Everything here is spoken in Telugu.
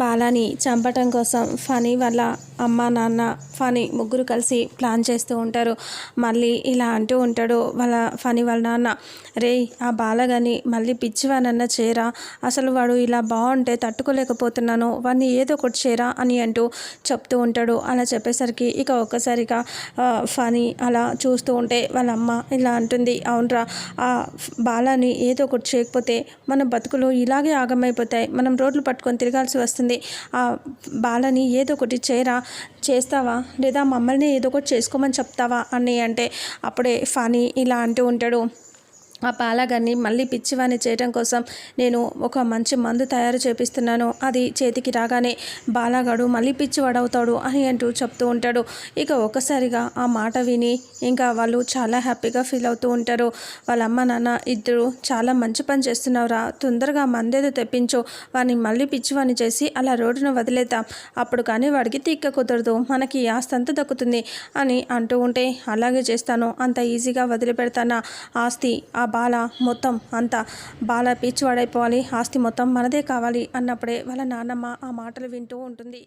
బాలాని చంపటం కోసం ఫనీ వాళ్ళ అమ్మ నాన్న ఫనీ ముగ్గురు కలిసి ప్లాన్ చేస్తూ ఉంటారు. మళ్ళీ ఇలా అంటూ ఉంటాడు వాళ్ళ ఫనీ వాళ్ళ నాన్న రే ఆ బాలగాని మళ్ళీ పిచ్చివానన్న చేరా అసలు వాడు ఇలా బాగుంటే తట్టుకోలేకపోతున్నాను. వాడిని ఏదో ఒకటి చేరా అని అంటూ చెప్తూ ఉంటాడు. అలా చెప్పేసరికి ఇక ఒక్కసారిగా ఫనీ అలా చూస్తూ ఉంటే వాళ్ళ అమ్మ ఇలా అంటుంది. అవునరా ఆ బాలాని ఏదో ఒకటి చేయకపోతే మన బతుకులు ఇలాగే ఆగమైపోతాయి. మనం రోడ్లు పట్టుకొని తిరగాల్సి వస్తుంది. ఆ బాలని ఏదో ఒకటి చేయరా చేస్తావా? లేదా మమ్మల్ని ఏదో ఒకటి చేసుకోమని చెప్తావా? అని అంటే అప్పుడే ఫనీ ఇలా అంటూ ఉంటాడు. ఆ పాలాగర్ని మళ్ళీ పిచ్చివాణి చేయడం కోసం నేను ఒక మంచి మందు తయారు చేపిస్తున్నాను. అది చేతికి రాగానే బాలాగాడు మళ్ళీ పిచ్చివాడవుతాడు అని అంటూ చెప్తూ ఉంటాడు. ఇక ఒక్కసారిగా ఆ మాట విని ఇంకా వాళ్ళు చాలా హ్యాపీగా ఫీల్ అవుతూ ఉంటారు. వాళ్ళ అమ్మ నాన్న ఇద్దరు చాలా మంచి పని చేస్తున్నావురా. తొందరగా మందేదో తెప్పించు. వాడిని మళ్ళీ పిచ్చివాణి చేసి అలా రోడ్డును వదిలేద్దాం. అప్పుడు కానీ వాడికి తిక్క కుదరదు. మనకి ఆస్తి అంతా దక్కుతుంది అని అంటూ ఉంటే అలాగే చేస్తాను. అంత ఈజీగా వదిలిపెడతానా? ఆస్తి ఆ బాల మొత్తం అంతా బాల పిచ్చివాడైపోవాలి. ఆస్తి మొత్తం మనదే కావాలి అన్నప్పుడే వాళ్ళ నాన్నమ్మ ఆ మాటలు వింటూ ఉంటుంది.